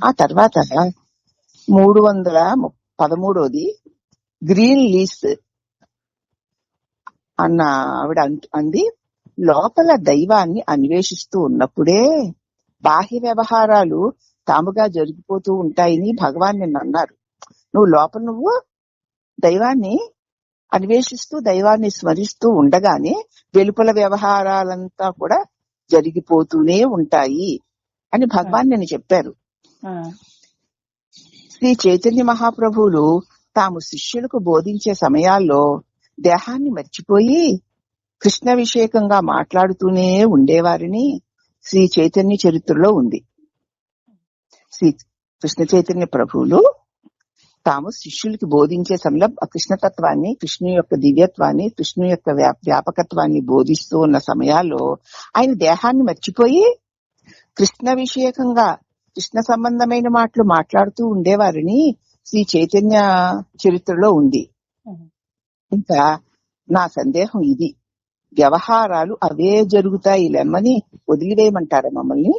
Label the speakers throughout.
Speaker 1: ఆ తర్వాత మూడు వందల పదమూడోది గ్రీన్ లీస్ అన్న ఆవిడ అంది లోపల దైవాన్ని అన్వేషిస్తూ ఉన్నప్పుడే బాహ్య వ్యవహారాలు తాముగా జరిగిపోతూ ఉంటాయని భగవాన్ నిన్ను అన్నారు. నువ్వు లోపల నువ్వు దైవాన్ని అన్వేషిస్తూ దైవాన్ని స్మరిస్తూ ఉండగానే వెలుపల వ్యవహారాలంతా కూడా జరిగిపోతూనే ఉంటాయి అని భగవాన్ నేను చెప్పారు. శ్రీ చైతన్య మహాప్రభువులు తాము శిష్యులకు బోధించే సమయాల్లో దేహాన్ని మర్చిపోయి కృష్ణ విషేకంగా మాట్లాడుతూనే ఉండేవారిని శ్రీ చైతన్య చరిత్రలో ఉంది. శ్రీ కృష్ణ చైతన్య ప్రభువులు తాము శిష్యులకి బోధించే సమయంలో కృష్ణతత్వాన్ని కృష్ణు యొక్క దివ్యత్వాన్ని కృష్ణు యొక్క వ్యాపకత్వాన్ని బోధిస్తూ ఉన్న సమయాల్లో ఆయన దేహాన్ని మర్చిపోయి కృష్ణ విషయకంగా కృష్ణ సంబంధమైన మాటలు మాట్లాడుతూ ఉండేవారిని శ్రీ చైతన్య చరిత్రలో ఉంది. ఇంకా నా సందేహం ఇది. వ్యవహారాలు అవే జరుగుతాయి లెమ్మని వదిలివేయమంటారా మమ్మల్ని?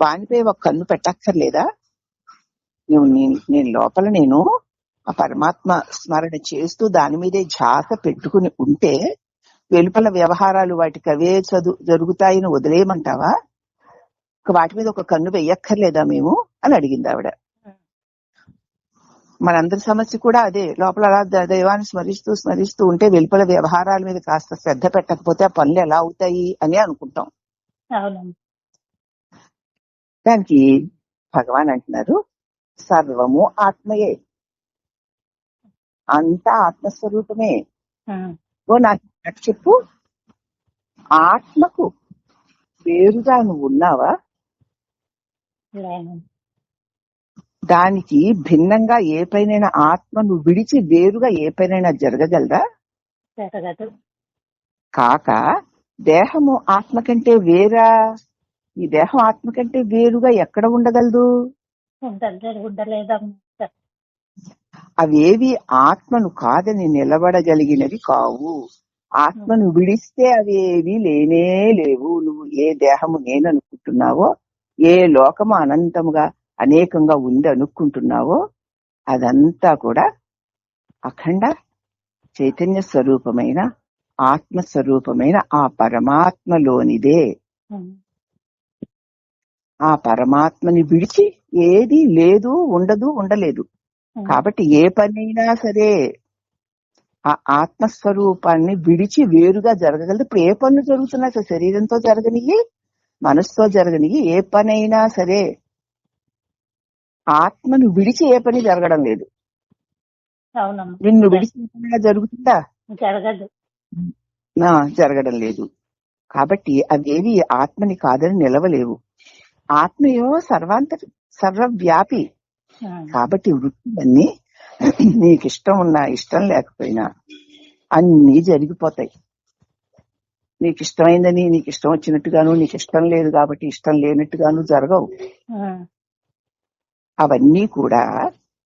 Speaker 1: వానిపై ఒక కన్ను పెట్టక్కర్లేదా? నువ్వు నేను లోపల నేను ఆ పరమాత్మ స్మరణ చేస్తూ దాని మీదే ఝాస పెట్టుకుని ఉంటే వెలుపల వ్యవహారాలు వాటికి అవే చదువు జరుగుతాయని వదిలేయమంటావా? వాటి మీద ఒక కన్ను వెయ్యక్కర్లేదా మేము? అని అడిగింది ఆవిడ. మనందరి సమస్య కూడా అదే. లోపల అలా దైవాన్ని స్మరిస్తూ స్మరిస్తూ ఉంటే వెలుపల వ్యవహారాల మీద కాస్త శ్రద్ధ పెట్టకపోతే ఆ పనులు ఎలా అవుతాయి అని అనుకుంటాం. దానికి భగవాన్ అంటున్నారు సర్వము ఆత్మయే. అంతా ఆత్మస్వరూపమే. ఓ నాకు చెప్పు. ఆత్మకు వేరుగా నువ్వు ఉన్నావా? దానికి భిన్నంగా ఏ పైనైనా ఆత్మను విడిచి వేరుగా ఏ పైనైనా జరగగలదా
Speaker 2: జరగదు.
Speaker 1: కాక దేహము ఆత్మ కంటే వేరా? ఈ దేహం ఆత్మ కంటే వేరుగా ఎక్కడ ఉండగలదు? అవేవి ఆత్మను కాదని నిలబడగలిగినవి కావు. ఆత్మను విడిస్తే అవేవి లేనే లేవు. నువ్వు ఏ దేహము నేను అనుకుంటున్నావో ఏ లోకము అనంతముగా అనేకంగా ఉంది అనుకుంటున్నావో అదంతా కూడా అఖండ చైతన్య స్వరూపమైన ఆత్మ స్వరూపమైన ఆ పరమాత్మలోనిదే. ఆ పరమాత్మని విడిచి ఏది లేదు ఉండదు ఉండలేదు. కాబట్టి ఏ పనైనా సరే ఆ ఆత్మస్వరూపాన్ని విడిచి వేరుగా జరగగలదు. ఇప్పుడు ఏ పనులు జరుగుతున్నా సరే శరీరంతో జరగనివి మనసుతో జరగనివి ఏ పనైనా సరే ఆత్మను విడిచి ఏ పని జరగడం లేదు. నిన్ను విడిచి జరుగుతుందా?
Speaker 2: జరగదు.
Speaker 1: జరగడం లేదు. కాబట్టి అవేవి ఆత్మని కాదని నిలవలేవు. ఆత్మయో సర్వాంతరి సర్వవ్యాపి. కాబట్టి వృత్తులన్నీ నీకు ఇష్టం ఉన్నా ఇష్టం లేకపోయినా అన్ని జరిగిపోతాయి. నీకు ఇష్టమైందని నీకు ఇష్టం వచ్చినట్టుగాను నీకు ఇష్టం లేదు కాబట్టి ఇష్టం లేనట్టుగాను జరగవు. అవన్నీ కూడా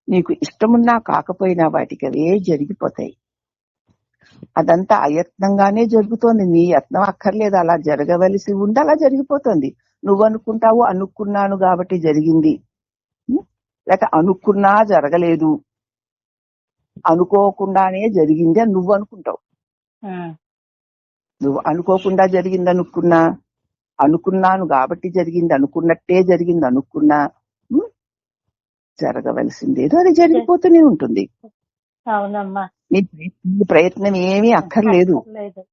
Speaker 1: నీకు ఇష్టమున్నా కాకపోయినా వాటికి అవే జరిగిపోతాయి. అదంతా అయత్నంగానే జరుగుతోంది. నీ యత్నం అక్కర్లేదు. అలా జరగవలసి ఉంది అలా జరిగిపోతుంది. నువ్వు అనుకుంటావు అనుకున్నాను కాబట్టి జరిగింది? లేక అనుకున్నా జరగలేదు. అనుకోకుండానే జరిగింది అని నువ్వు అనుకుంటావు. నువ్వు అనుకోకుండా జరిగింది అనుకున్నా అనుకున్నాను కాబట్టి జరిగింది అనుకున్నట్టే జరిగింది అనుకున్నా ఉం? జరగవలసిందేదో అది జరిగిపోతూనే ఉంటుంది.
Speaker 2: అవునమ్మా.
Speaker 1: ప్రయత్నం- ఏమీ అక్కర్లేదు.
Speaker 2: లేదు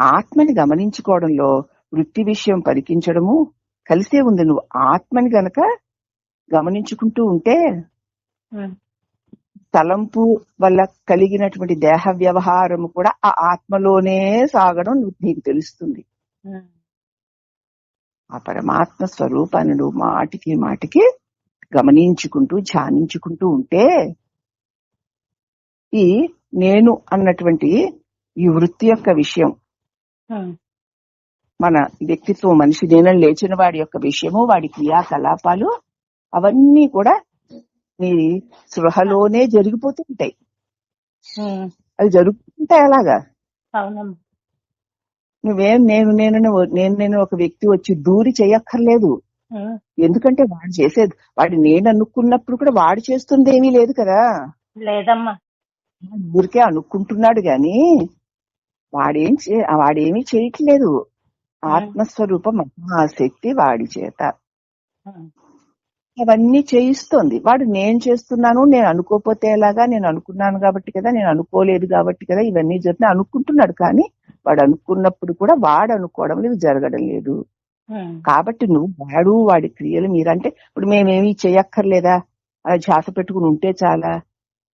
Speaker 1: ఆత్మని గమనించుకోవడంలో వృత్తి విషయం పరికించడము కలిసే ఉంది. నువ్వు ఆత్మని గనక గమనించుకుంటూ ఉంటే తలంపు వల్ల కలిగినటువంటి దేహ వ్యవహారము కూడా ఆ ఆత్మలోనే సాగడం నీకు తెలుస్తుంది. ఆ పరమాత్మ స్వరూపాన్ని నువ్వు మాటికి మాటికి గమనించుకుంటూ ధ్యానించుకుంటూ ఉంటే ఈ నేను అన్నటువంటి ఈ వృత్తి యొక్క విషయం మన వ్యక్తిత్వం మనిషి నేనని లేచిన వాడి యొక్క విషయము వాడి క్రియాకలాపాలు అవన్నీ కూడా నీ సృహలోనే జరిగిపోతూ ఉంటాయి
Speaker 2: ఉమ్,
Speaker 1: అవి జరుగుతుంటాయి అలాగా? నువ్వేం నేను నేను నేను నేను ఒక వ్యక్తి వచ్చి దూరి చేయక్కర్లేదు. ఎందుకంటే వాడు చేసేది వాడు నేను అనుకున్నప్పుడు కూడా వాడు చేస్తుంది ఏమీ లేదు కదా?
Speaker 2: లేదమ్మా.
Speaker 1: ఊరికే అనుకుంటున్నాడు గాని వాడేం చే వాడేమీ చేయట్లేదు. ఆత్మస్వరూప మహాశక్తి వాడి చేత. అవన్నీ చేయిస్తోంది. వాడు నేను చేస్తున్నాను నేను అనుకోపోతే ఎలాగా? నేను అనుకున్నాను కాబట్టి కదా నేను అనుకోలేదు కాబట్టి కదా ఇవన్నీ జరుగుతున్నాయి అనుకుంటున్నాడు. కానీ వాడు అనుకున్నప్పుడు కూడా వాడు అనుకోవడం లేదు జరగడం లేదు. కాబట్టి నువ్వు వాడు వాడి క్రియలు మీరంటే ఇప్పుడు మేమేమీ చేయక్కర్లేదా? అలా ధ్యాస పెట్టుకుని ఉంటే చాలా.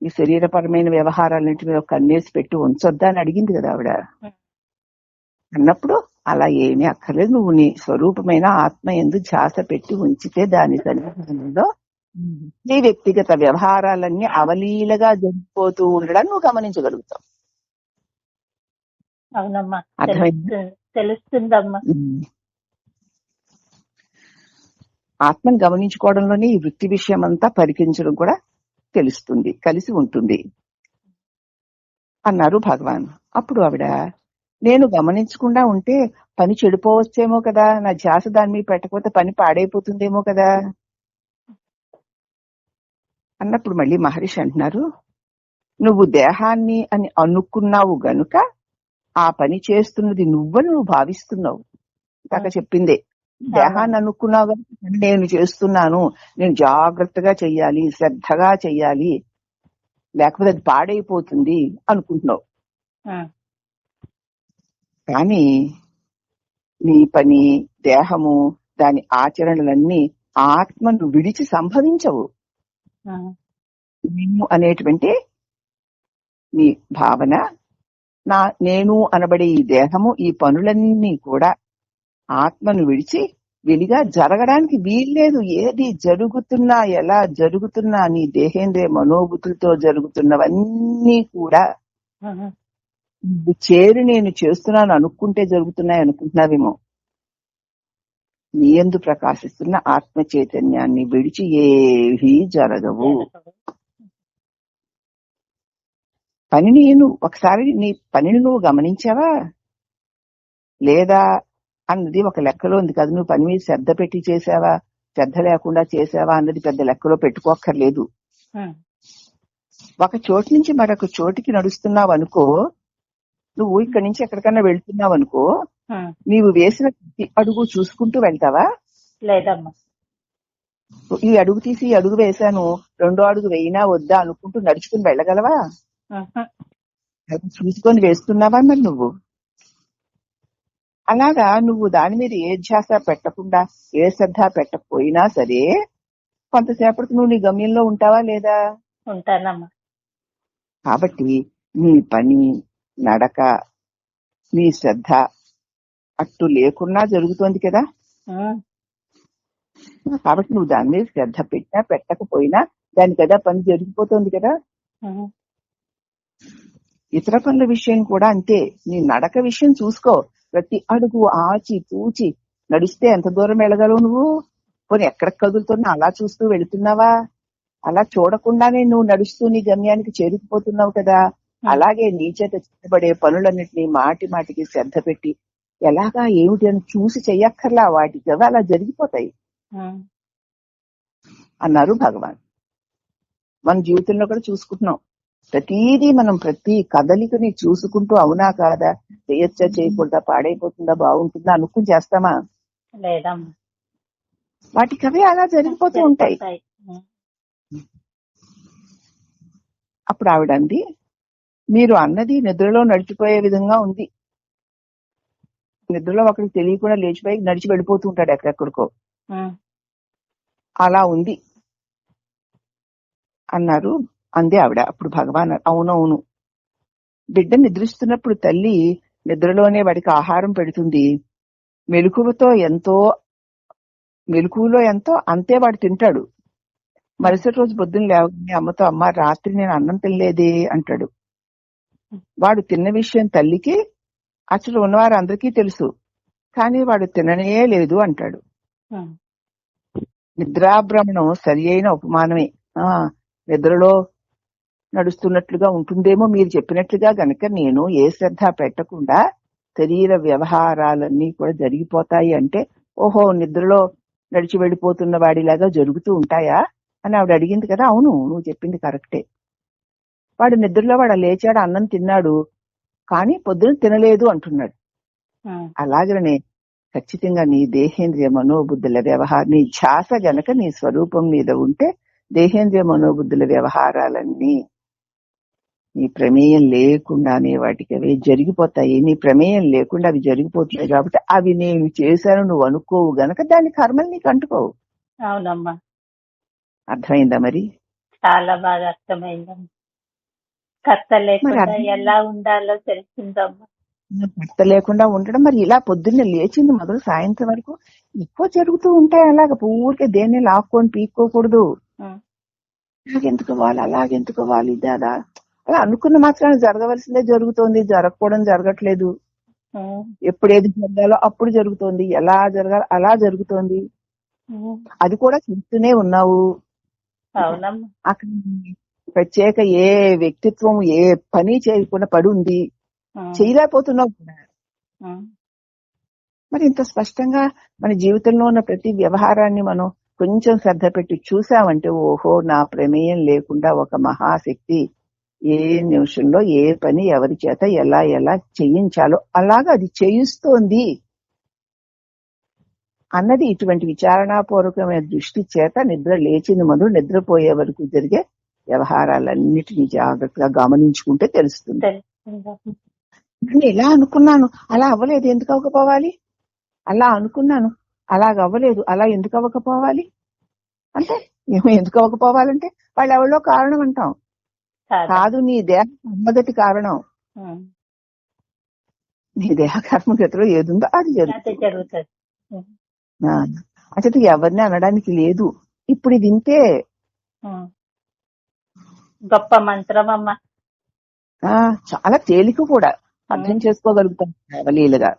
Speaker 1: ఈ శరీరపరమైన వ్యవహారాలన్నింటి మీద ఒక కన్నేసి పెట్టి ఉంచొద్దా అని అడిగింది కదా ఆవిడ. అన్నప్పుడు అలా ఏమీ అక్కర్లేదు. నువ్వు నీ స్వరూపమైన ఆత్మ ఎందు ధ్యాస పెట్టి ఉంచితే దాని సన్నిధానంలో నీ వ్యక్తిగత వ్యవహారాలన్నీ అవలీలగా జరిగిపోతూ ఉండడం నువ్వు గమనించగలుగుతావు.
Speaker 2: అవునమ్మా. తెలుస్తుందమ్మా.
Speaker 1: ఆత్మను గమనించుకోవడంలోనే ఈ వృత్తి విషయం అంతా పరికించడం కూడా తెలుస్తుంది కలిసి ఉంటుంది. అన్నారు భగవాన్. అప్పుడు ఆవిడ నేను గమనించకుండా ఉంటే పని చెడిపోవచ్చేమో కదా నా ధ్యాస దాని మీద పెట్టకపోతే పని పాడైపోతుందేమో కదా? అన్నప్పుడు మళ్ళీ మహర్షి అంటున్నారు నువ్వు దేహాన్ని అని అనుకున్నావు గనుక ఆ పని చేస్తున్నది నువ్వని నువ్వు భావిస్తున్నావు. ఇందాక చెప్పిందే దేహాన్ని అనుకున్నావు నేను చేస్తున్నాను నేను జాగ్రత్తగా చెయ్యాలి శ్రద్ధగా చెయ్యాలి లేకపోతే అది పాడైపోతుంది అనుకుంటున్నావు. కానీ నీ పని దేహము దాని ఆచరణలన్నీ ఆత్మను విడిచి సంభవించవు.
Speaker 2: ఉమ్,
Speaker 1: నేను అనేటువంటి నీ భావన నా నేను అనబడే ఈ దేహము ఈ పనులన్నీ కూడా ఆత్మను విడిచి విడిగా జరగడానికి వీల్లేదు. ఏది జరుగుతున్నా ఎలా జరుగుతున్నా నీ దేహేంద్రియ మనోభూతులతో జరుగుతున్నవన్నీ కూడా చేరి నేను చేస్తున్నాను అనుకుంటే జరుగుతున్నాయి అనుకుంటున్నావేమో. నీ యందు ప్రకాశిస్తున్న ఆత్మ చైతన్యాన్ని విడిచి ఏవీ జరగవు. పనిని నువ్వు ఒకసారి నీ పనిని నువ్వు గమనించావా? లేదా అన్నది ఒక లెక్కలో ఉంది కదా నువ్వు పని మీద శ్రద్ధ పెట్టి చేసావా? శ్రద్ధ లేకుండా చేసావా అన్నది పెద్ద లెక్కలో పెట్టుకోక్కర్లేదు. ఒక చోటు నుంచి మరొక చోటికి నడుస్తున్నావు అనుకో నువ్వు ఇక్కడి నుంచి ఎక్కడికన్నా వెళ్తున్నావు అనుకో నీవు వేసిన అడుగు చూసుకుంటూ వెళ్తావా?
Speaker 2: లేదమ్మా.
Speaker 1: ఈ అడుగు తీసి అడుగు వేశాను రెండో అడుగు వేయినా వద్దా అనుకుంటూ నడుచుకుని వెళ్ళగలవా? అది చూసుకొని వేస్తున్నావా మరి నువ్వు? అలాగా నువ్వు దాని మీద ఏ ధ్యాస పెట్టకుండా ఏ శ్రద్ధ పెట్టకపోయినా సరే కొంతసేపటికి నువ్వు నీ గమ్యంలో ఉంటావా లేదా?
Speaker 2: ఉంటానమ్మా.
Speaker 1: కాబట్టి నీ పని నడక నీ శ్రద్ధ అట్టు లేకున్నా జరుగుతోంది కదా? కాబట్టి నువ్వు దాని మీద శ్రద్ధ పెట్టినా పెట్టకపోయినా దాని కదా పని జరిగిపోతుంది కదా? ఇతర పనుల విషయం కూడా అంతే. నీ నడక విషయం చూసుకో. ప్రతి అడుగు ఆచి తూచి నడిస్తే ఎంత దూరం వెళ్ళగలవు నువ్వు? పోనీ ఎక్కడ కదులుతున్నా అలా చూస్తూ వెళుతున్నావా? అలా చూడకుండానే నువ్వు నడుస్తూ నీ గమ్యానికి చేరుకుపోతున్నావు కదా? అలాగే నీ చేత చేయబడే పనులన్నిటినీ మాటి మాటికి శ్రద్ధ పెట్టి ఎలాగా ఏమిటి అని చూసి చెయ్యక్కర్లా వాటికి అవి అలా జరిగిపోతాయి. అన్నారు భగవాన్. మన జీవితంలో కూడా చూసుకుంటున్నాం. ప్రతిదీ మనం ప్రతి కదలికని చూసుకుంటూ అవునా కాదా? చేయొచ్చా చేయకూడదా పాడైపోతుందా బాగుంటుందా అనుకుని చేస్తామా? వాటికి అవే అలా జరిగిపోతూ ఉంటాయి. అప్పుడు ఆవిడ అంది మీరు అన్నది నిద్రలో నడిచిపోయే విధంగా ఉంది. నిద్రలో ఒకరికి తెలియకుండా లేచిపోయి నడిచి వెళ్ళిపోతూ ఉంటాడు ఎక్కడెక్కడికో. అలా ఉంది. అన్నారు. అందే ఆవిడ. అప్పుడు భగవాన్ అవునవును. బిడ్డ నిద్రిస్తున్నప్పుడు తల్లి నిద్రలోనే వాడికి ఆహారం పెడుతుంది. మెలకువతో ఎంతో మెలకువలో ఎంతో అంతే వాడు తింటాడు. మరుసటి రోజు పొద్దున్న లేవగానే అమ్మతో అమ్మ రాత్రి నేను అన్నం తినలేదే అంటాడు. వాడు తిన్న విషయం తల్లికి అసలు ఉన్నవారు అందరికీ తెలుసు. కానీ వాడు తిననే లేదు అంటాడు. నిద్రాభ్రమణం సరి అయిన ఉపమానమే. ఆ నిద్రలో నడుస్తున్నట్లుగా ఉంటుందేమో మీరు చెప్పినట్లుగా గనక నేను ఏ శ్రద్ధ పెట్టకుండా శరీర వ్యవహారాలన్నీ కూడా జరిగిపోతాయి అంటే ఓహో నిద్రలో నడిచి వెళ్ళిపోతున్న వాడిలాగా జరుగుతూ ఉంటాయా? అని ఆవిడ అడిగింది కదా అవును నువ్వు చెప్పింది కరెక్టే. వాడు నిద్రలో వాడు లేచాడు అన్నం తిన్నాడు కానీ పొద్దున తినలేదు అంటున్నాడు. అలాగనే ఖచ్చితంగా నీ దేహేంద్రియ మనోబుద్ధుల వ్యవహారం నీ ధ్యాస గనక నీ స్వరూపం మీద ఉంటే దేహేంద్రియ మనోబుద్ధుల వ్యవహారాలన్నీ నీ ప్రమేయం లేకుండానే వాటికి అవి జరిగిపోతాయి. నీ ప్రమేయం లేకుండా అవి జరిగిపోతున్నాయి కాబట్టి అవి నేను చేశాను నువ్వు అనుకోవు గనక దాని కర్మలు నీకు అంటుకోవు.
Speaker 2: అవునమ్మా.
Speaker 1: అర్థమైందా మరి?
Speaker 2: చాలా బాగా అర్థమైందమ్మా. కర్త లేకుండా ఎలా ఉండాలో తెలిసిందమ్మా
Speaker 1: భర్త లేకుండా ఉండడం మరి ఇలా పొద్దున్నే లేచింది మొదలు సాయంత్రం వరకు. ఎక్కువ జరుగుతూ ఉంటాయి అలాగ ఊరికే దేన్ని లాక్కొని పీక్కోకూడదు.
Speaker 2: ఉమ్,
Speaker 1: అలాగెందుకు అవ్వాలి అలాగెందుకు అవ్వాలి ఇది అలా అనుకున్న మాత్రాన జరగవలసిందే జరుగుతోంది జరగకపోవడం జరగట్లేదు. ఎప్పుడు ఏది జరగాలో అప్పుడు జరుగుతోంది ఎలా జరగాలో అలా జరుగుతోంది. అది కూడా చూస్తూనే ఉన్నావు. అక్కడ ప్రత్యేక ఏ వ్యక్తిత్వం ఏ పని చేయకుండా పడి ఉంది
Speaker 2: ఉమ్,
Speaker 1: చేయలేకపోతున్నావు మరి ఇంత స్పష్టంగా మన జీవితంలో ఉన్న ప్రతి వ్యవహారాన్ని మనం కొంచెం శ్రద్ధ పెట్టి చూసామంటే ఓహో నా ప్రమేయం లేకుండా ఒక మహాశక్తి ఏ నిమిషంలో ఏ పని ఎవరి చేత ఎలా ఎలా చేయించాలో అలాగా అది చేయిస్తోంది. అన్నది ఇటువంటి విచారణాపూర్వకమైన దృష్టి చేత నిద్ర లేచిన మొదలు నిద్రపోయే వరకు జరిగే వ్యవహారాలన్నిటినీ జాగ్రత్తగా గమనించుకుంటే తెలుస్తుంది. నేను ఇలా అనుకున్నాను అలా అవ్వలేదు ఎందుకు అవ్వకపోవాలి? అలా అనుకున్నాను అలాగ అవ్వలేదు అలా ఎందుకు అవ్వకపోవాలి? అంటే ఏమో ఎందుకు అవ్వకపోవాలంటే వాళ్ళు ఎవరో కారణం అంటాం.
Speaker 2: కాదు.
Speaker 1: నీ దేహ మొదటి కారణం. నీ దేహ కర్మగతిలో ఏదుందో అది
Speaker 2: అదే
Speaker 1: జరుగుతుంది. అసలు ఎవరిని అనడానికి లేదు. ఇప్పుడు ఇది ఇంతే.
Speaker 2: గొప్ప మంత్రం అమ్మా.
Speaker 1: చాలా తేలిక కూడా. అర్థం చేసుకోగలుగుతాం అవలీలుగా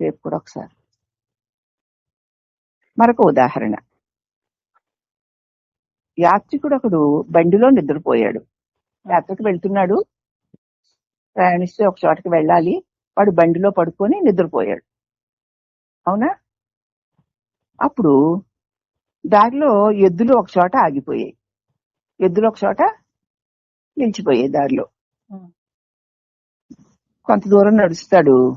Speaker 1: రేపు కూడా ఒకసారి. మరొక ఉదాహరణ. యాత్రికుడు ఒకడు బండిలో నిద్రపోయాడు. యాత్రకు వెళ్తున్నాడు. ప్రయాణిస్తే ఒక చోటకి వెళ్ళాలి. వాడు బండిలో పడుకొని నిద్రపోయాడు. అవునా? అప్పుడు దారిలో ఎద్దులు ఒక చోట ఆగిపోయాయి. ఎద్దులు ఒక చోట నిలిచిపోయాయి దారిలో. కొంత దూరం నడుస్తాడు.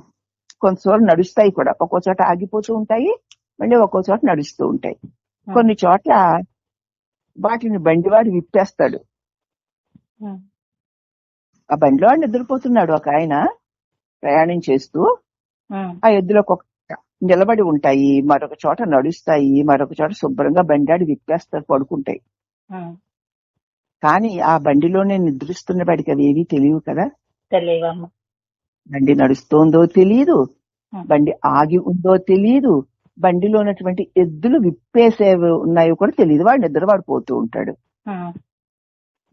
Speaker 1: కొంత దూరం నడుస్తాయి కూడా. ఒక్కో చోట ఆగిపోతూ ఉంటాయి. మళ్ళీ ఒక్కో చోట నడుస్తూ ఉంటాయి. కొన్ని చోట్ల వాటిని బండివాడు విప్పేస్తాడు. ఆ. బండిలో నిద్రపోతున్నాడు. ఒక ఆయన ప్రయాణం చేస్తూ ఆ. ఎద్దులో ఒక్కొక్క నిలబడి ఉంటాయి మరొక చోట నడుస్తాయి మరొక చోట శుభ్రంగా బండాడి విప్పేస్తారు పడుకుంటాయి. కానీ ఆ బండిలోనే నిద్రిస్తున్న వాడికి అవి ఏవీ తెలియవు కదా? బండి నడుస్తోందో తెలియదు. బండి ఆగి ఉందో తెలియదు బండిలో ఉన్నటువంటి ఎద్దులు విప్పేసేవి ఉన్నాయో కూడా తెలియదు వాడు నిద్రవాడు పోతూ ఉంటాడు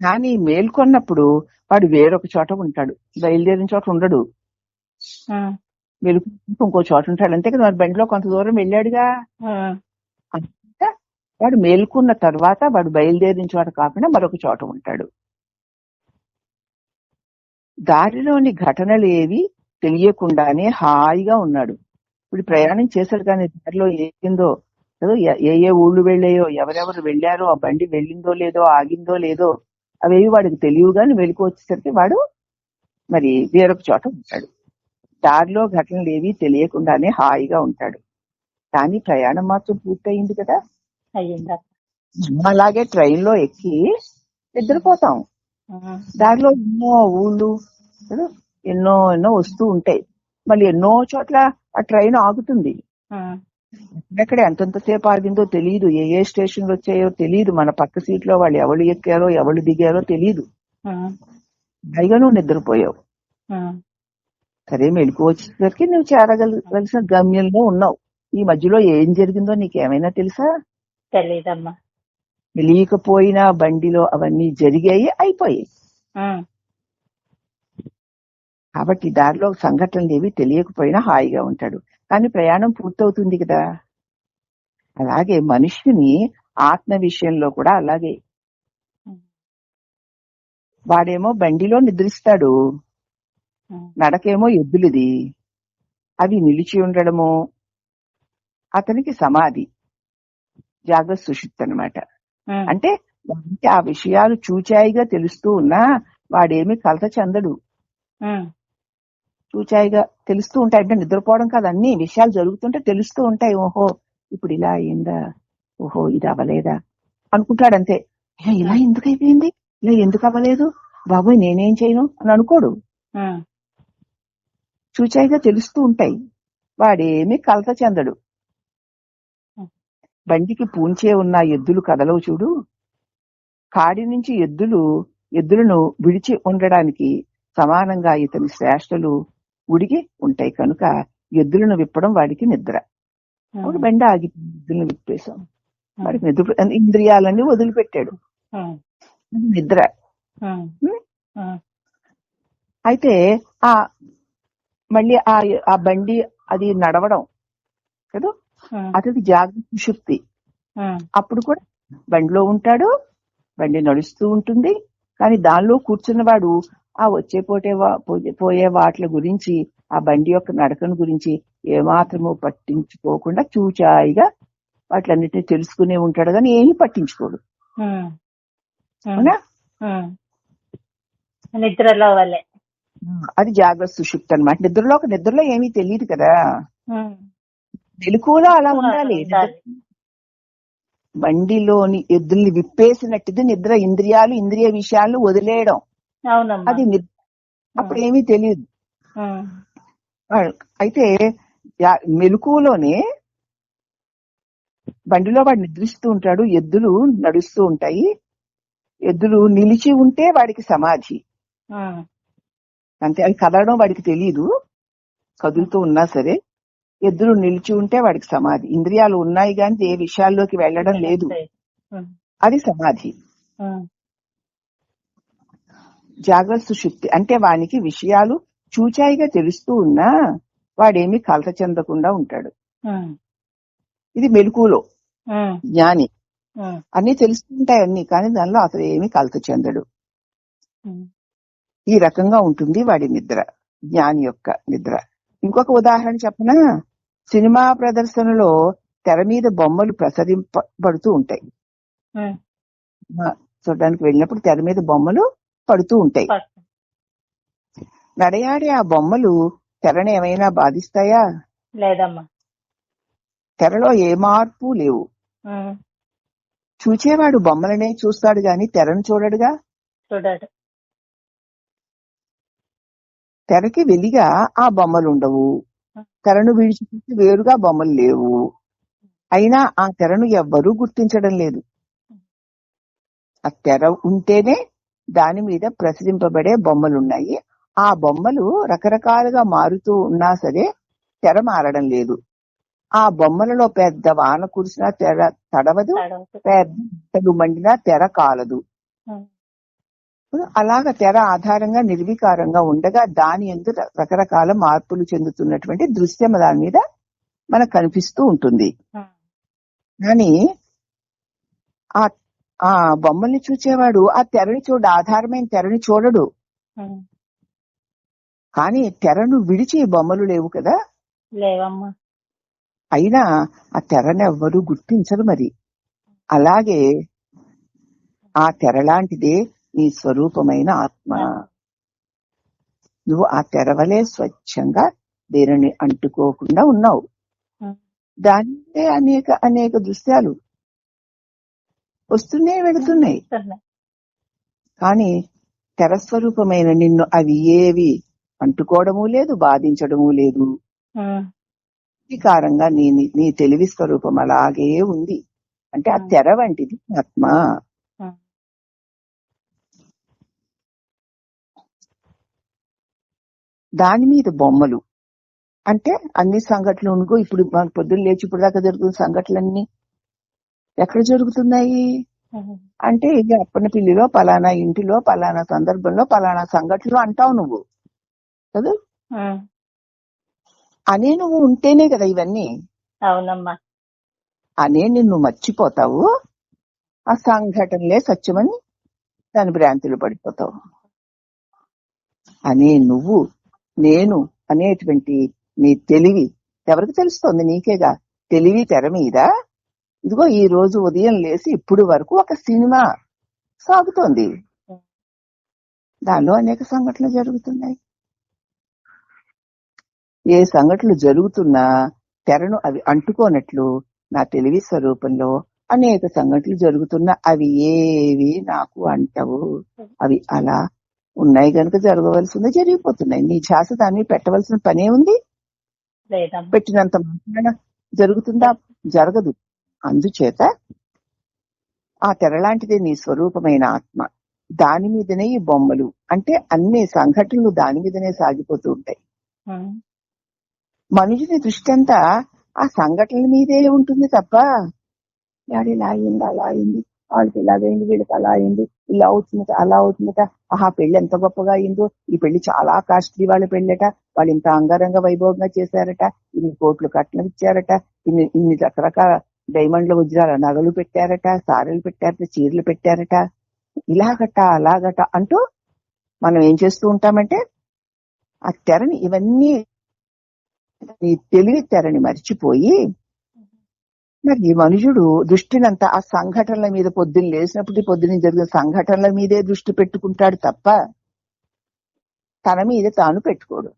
Speaker 1: కానీ మేల్కొన్నప్పుడు వాడు వేరొక చోట ఉంటాడు. బయలుదేరిన చోట ఉండడు. మెలుకు ఇంకో చోట ఉంటాడు. అంతే కదా మరి బండిలో కొంత దూరం వెళ్ళాడుగా. వాడు మేల్కొన్న తర్వాత వాడు బయలుదేరిన చోట కాకుండా మరొక చోట ఉంటాడు. దారిలోని ఘటనలు ఏవి తెలియకుండానే హాయిగా ఉన్నాడు. ఇప్పుడు ప్రయాణం చేశాడు కానీ దారిలో ఏదో ఏ ఏ ఊళ్ళు వెళ్ళాయో ఎవరెవరు వెళ్ళారో ఆ బండి వెళ్ళిందో లేదో ఆగిందో లేదో అవేవి వాడికి తెలియవు కానీ వెలుకు వచ్చేసరికి వాడు మరి వేరొక చోట ఉంటాడు. దారిలో ఘటనలు ఏవి తెలియకుండానే హాయిగా ఉంటాడు. కానీ ప్రయాణం మాత్రం పూర్తయింది కదా? అలాగే ట్రైన్లో ఎక్కి నిద్రపోతాం. దారిలో ఎన్నో ఊళ్ళు ఎన్నో ఎన్నో వస్తూ ఉంటాయి. మళ్ళీ ఎన్నో చోట్ల ఆ ట్రైన్ ఆగుతుంది. ఎక్కడ ఎంతెంతసేపు ఆగిందో తెలియదు ఏ ఏ స్టేషన్లు వచ్చాయో తెలియదు మన పక్క సీట్లో వాళ్ళు ఎవరు ఎక్కారో ఎవరు దిగారో తెలియదు పైగా నువ్వు నిద్రపోయావు. సరే మెలకు వచ్చేసరికి నువ్వు చేరగలసిన గమ్యంలో ఉన్నావు. ఈ మధ్యలో ఏం జరిగిందో నీకేమైనా తెలుసా?
Speaker 2: తెలీదమ్మా.
Speaker 1: తెలియకపోయినా బండిలో అవన్నీ జరిగాయి అయిపోయాయి. కాబట్టి దారిలో సంఘటనలు ఏవి తెలియకపోయినా హాయిగా ఉంటాడు. కానీ ప్రయాణం పూర్తవుతుంది కదా. అలాగే మనుష్యుని ఆత్మ విషయంలో కూడా అలాగే. వాడేమో బండిలో నిద్రిస్తాడు. నడకేమో ఎద్దులది. అవి నిలిచి ఉండడము. అతనికి సమాధి. జాగ్రత్త సుషుప్తి అన్నమాట.
Speaker 2: ఉమ్,
Speaker 1: అంటే వాడికి ఆ విషయాలు చూచాయిగా తెలుస్తూ ఉన్నా వాడేమి కలత చెందడు. చూచాయిగా తెలుస్తూ ఉంటాయి. అంటే నిద్రపోవడం కాదు. అన్ని విషయాలు జరుగుతుంటే తెలుస్తూ ఉంటాయి. ఓహో ఇప్పుడు ఇలా అయిందా? ఓహో ఇది అవ్వలేదా? అనుకుంటాడు అంతే. "ఏ, ఇలా ఎందుకు అయిపోయింది? ఇలా ఎందుకు అవ్వలేదు? బాబోయ్ నేనేం చేయను? అని అనుకోడు. చూచాయిగా తెలుస్తూ ఉంటాయి. వాడేమి కలత చెందడు. బండికి పూంచే ఉన్న ఎద్దులు కదలవు చూడు. కాడి నుంచి ఎద్దులు ఎద్దులను విడిచి ఉండడానికి సమానంగా ఇతని శ్రేష్టలు ఉడిగి ఉంటాయి. కనుక ఎద్దులను విప్పడం వాడికి నిద్ర. అప్పుడు
Speaker 2: ఉమ్,
Speaker 1: బండి ఆగి ఎద్దులను విప్పేశాం. వాడికి నిద్ర ఇంద్రియాలన్నీ వదిలిపెట్టాడు. నిద్ర. అయితే ఆ మళ్ళీ ఆ ఆ బండి అది నడవడం కదా? అతనికి జాగ్రత్త శుక్తి. అప్పుడు కూడా బండిలో ఉంటాడు బండి నడుస్తూ ఉంటుంది. కానీ దానిలో కూర్చున్నవాడు ఆ వచ్చే పోటే పోయే- వాట్ల గురించి ఆ బండి యొక్క నడకను గురించి ఏమాత్రము పట్టించుకోకుండా చూచాయిగా వాటిలన్నిటిని తెలుసుకునే ఉంటాడు. కానీ ఏమీ పట్టించుకోడు. అవునా.
Speaker 2: నిద్రలో వల్లే
Speaker 1: అది జాగ్రత్త సుషుప్తి అనమాట నిద్రలో ఒక నిద్రలో ఏమీ తెలియదు కదా. మెలకువలో అలా ఉండాలి. బండిలోని ఎద్దుల్ని విప్పేసినట్టుది నిద్ర ఇంద్రియాలు ఇంద్రియ విషయాలు వదిలేయడం. అది అప్పుడు ఏమీ తెలియదు. అయితే మెలకువలోనే బండిలో వాడు నిద్రిస్తూ ఉంటాడు ఎద్దులు నడుస్తూ ఉంటాయి. ఎద్దులు నిలిచి ఉంటే వాడికి సమాధి. అంతే అవి కదలడం వాడికి తెలియదు కదులుతూ ఉన్నా సరే ఎద్దులు నిలిచి ఉంటే వాడికి సమాధి. ఇంద్రియాలు ఉన్నాయి కానీ ఏ విషయాల్లోకి వెళ్ళడం లేదు. అది సమాధి. జాగ్రత్త సుషుప్తి అంటే వానికి విషయాలు చూచాయిగా తెలుస్తూ ఉన్నా వాడేమీ కలత చెందకుండా ఉంటాడు. ఇది మెలకువలో.
Speaker 2: ఉమ్,
Speaker 1: జ్ఞాని. అన్ని తెలుస్తుంటాయి అన్ని కానీ దానిలో అసలు ఏమీ కలత చెందడు. ఈ రకంగా ఉంటుంది వాడి నిద్ర జ్ఞాని యొక్క నిద్ర. ఇంకొక ఉదాహరణ చెప్పనా? సినిమా ప్రదర్శనలో తెర మీద బొమ్మలు ప్రసరింపబడుతూ ఉంటాయి. చూడడానికి వెళ్ళినప్పుడు తెర మీద బొమ్మలు పడుతూ ఉంటాయి. నడయాడే ఆ బొమ్మలు తెరను ఏమైనా బాధిస్తాయా?
Speaker 2: లేదమ్మా.
Speaker 1: తెరలో ఏ మార్పు లేవు. చూచేవాడు బొమ్మలనే చూస్తాడు గాని తెరను చూడడుగా?
Speaker 2: చూడాడు.
Speaker 1: తెరకి వెలిగా ఆ బొమ్మలు ఉండవు తెరను విడిచిపెట్టి వేరుగా బొమ్మలు లేవు. అయినా ఆ తెరను ఎవ్వరూ గుర్తించడం లేదు. ఆ తెర ఉంటేనే దాని మీద ప్రసరింపబడే బొమ్మలున్నాయి. ఆ బొమ్మలు రకరకాలుగా మారుతూ ఉన్నా సరే తెర మారడం లేదు. ఆ బొమ్మలలో పెద్ద వాన కురిసినా తెర తడవదు. పెద్ద మండినా తెర కాలదు. అలాగ తెర ఆధారంగా నిర్వికారంగా ఉండగా దాని ఎందు రకరకాల మార్పులు చెందుతున్నటువంటి దృశ్యం దాని మీద మనకు కనిపిస్తూ ఉంటుంది. కానీ ఆ ఆ బొమ్మల్ని చూచేవాడు ఆ తెరని చూడ ఆధారమైన తెరని చూడడు. కానీ తెరను విడిచి బొమ్మలు లేవు కదా?
Speaker 2: లేవమ్మా.
Speaker 1: అయినా ఆ తెరను ఎవ్వరూ గుర్తించరు మరి. అలాగే ఆ తెర లాంటిదే నీ స్వరూపమైన ఆత్మ. నువ్వు ఆ తెరవలే స్వచ్ఛంగా దేనిని అంటుకోకుండా ఉన్నావు. దానివే అనేక అనేక దృశ్యాలు వస్తున్నాయి వెళుతున్నాయి. కానీ తెరస్వరూపమైన నిన్ను అవి ఏవి అంటుకోవడము లేదు బాధించడము లేదు.
Speaker 2: ఉమ్,
Speaker 1: వికారంగా నీ నీ తెలివి స్వరూపం అలాగే ఉంది. అంటే ఆ తెర వంటిది ఆత్మ. దాని మీద బొమ్మలు. అంటే అన్ని సంఘటనలు ఇప్పుడు మన పొద్దున్న లేచి ఇప్పుడు దాకా జరుగుతున్న సంఘటనలన్నీ ఎక్కడ జరుగుతున్నాయి? అంటే ఇక అప్పన పిల్లిలో పలానా ఇంటిలో పలానా సందర్భంలో పలానా సంఘటనలు అంటావు నువ్వు. కదా. అనే నువ్వు ఉంటేనే కదా ఇవన్నీ.
Speaker 2: అవునమ్మా.
Speaker 1: అనే నిన్ను మర్చిపోతావు. ఆ సంఘటనలే సత్యమని దాని భ్రాంతిలో పడిపోతావు. అనే నువ్వు నేను అనేటువంటి నీ తెలివి ఎవరికి తెలుస్తోంది నీకేగా? తెలివి తెర మీద? ఇదిగో ఈ రోజు ఉదయం లేసి ఇప్పుడు వరకు ఒక సినిమా సాగుతోంది. దానిలో అనేక సంఘటనలు జరుగుతున్నాయి. ఏ సంఘటనలు జరుగుతున్నా తెరను అవి అంటుకోనట్లు నా తెలివి స్వరూపంలో అనేక సంఘటనలు జరుగుతున్నా అవి ఏవి నాకు అంటవు. అవి అలా ఉన్నాయి గనుక జరగవలసింది. జరిగిపోతున్నాయి. నీ ఛాస దాన్ని పెట్టవలసిన పనే ఉంది. పెట్టినంత జరుగుతుందా? జరగదు. అందుచేత ఆ తెర లాంటిదే నీ స్వరూపమైన ఆత్మ. దాని మీదనే ఈ బొమ్మలు. అంటే అన్ని సంఘటనలు దాని మీదనే సాగిపోతూ ఉంటాయి. మనుషుని దృష్టి అంతా ఆ సంఘటనల మీదే ఉంటుంది తప్ప ఇలా అయింది అలా అయింది. వాళ్ళకి ఇలాగైంది వీళ్ళకి అలా అయింది. ఇలా అవుతుందట అలా అవుతుందట. ఆహా పెళ్ళి ఎంత గొప్పగా అయిందో. ఈ పెళ్ళి చాలా కాస్ట్లీ వాళ్ళ పెళ్ళట. వాళ్ళు ఇంత అంగరంగ వైభవంగా చేశారట. ఇన్ని కోట్లు కట్నం ఇచ్చారట. ఇన్ని ఇన్ని రకరకాల డైమండ్ల వజ్రాల నగలు పెట్టారట సారెలు పెట్టారట చీరలు పెట్టారట. ఇలాగట అలాగట అంటూ మనం ఏం చేస్తూ ఉంటామంటే ఆ తెరని ఇవన్నీ తెలివి తెరని మర్చిపోయి మరి ఈ మనుషుడు దృష్టినంతా ఆ సంఘటనల మీద పొద్దున్న లేచినప్పుడు పొద్దున్న జరిగిన సంఘటనల మీదే దృష్టి పెట్టుకుంటాడు తప్ప తన మీద తాను పెట్టుకోడు.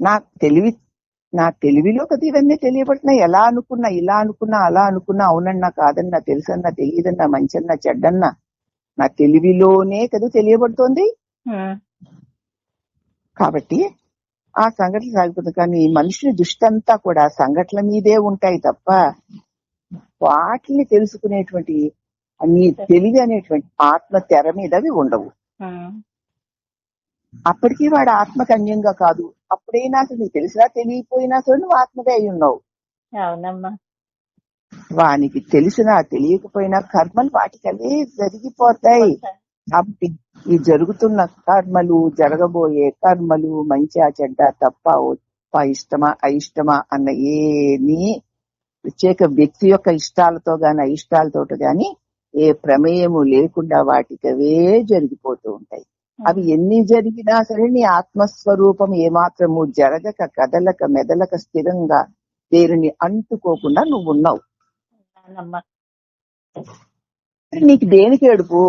Speaker 1: నా తెలివి నా తెలివిలో కదా ఇవన్నీ తెలియబడుతున్నాయి ఎలా అనుకున్నా ఇలా అనుకున్నా అలా అనుకున్నా అవునన్నా కాదన్నా తెలుసన్నా తెలియదన్నా మంచన్నా చెడ్డన్నా నా తెలివిలోనే కదా తెలియబడుతోంది. కాబట్టి ఆ సంఘటన సాగిపోతుంది కానీ మనుషుని దృష్టి అంతా కూడా సంఘటనల మీదే ఉంటాయి తప్ప వాటిని తెలుసుకునేటువంటి నీ తెలివి అనేటువంటి ఆత్మ తెర మీద అవి ఉండవు అప్పటికీ వాడు ఆత్మకు అన్యంగా కాదు. అప్పుడైనా అసలు నీకు తెలిసినా తెలియపోయినా సరే నువ్వు ఆత్మదే అయి ఉన్నావు.
Speaker 2: అవునమ్మా.
Speaker 1: వానికి తెలిసినా తెలియకపోయినా కర్మలు వాటికి అవే జరిగిపోతాయి. కాబట్టి ఈ జరుగుతున్న కర్మలు జరగబోయే కర్మలు మంచిగా చెడ్డ తప్ప ఇష్టమా అయిష్టమా అన్న ఏమీ ప్రత్యేక వ్యక్తి యొక్క ఇష్టాలతో గాని అయిష్టాలతో గాని ఏ ప్రమేయము లేకుండా వాటికి అవే జరిగిపోతూ ఉంటాయి. అవి ఎన్ని జరిగినా సరే నీ ఆత్మస్వరూపం ఏమాత్రము జరగక కదలక మెదలక స్థిరంగా దేనిని అంటుకోకుండా నువ్వు ఉన్నావు నీకు దేనికి ఏడుపు?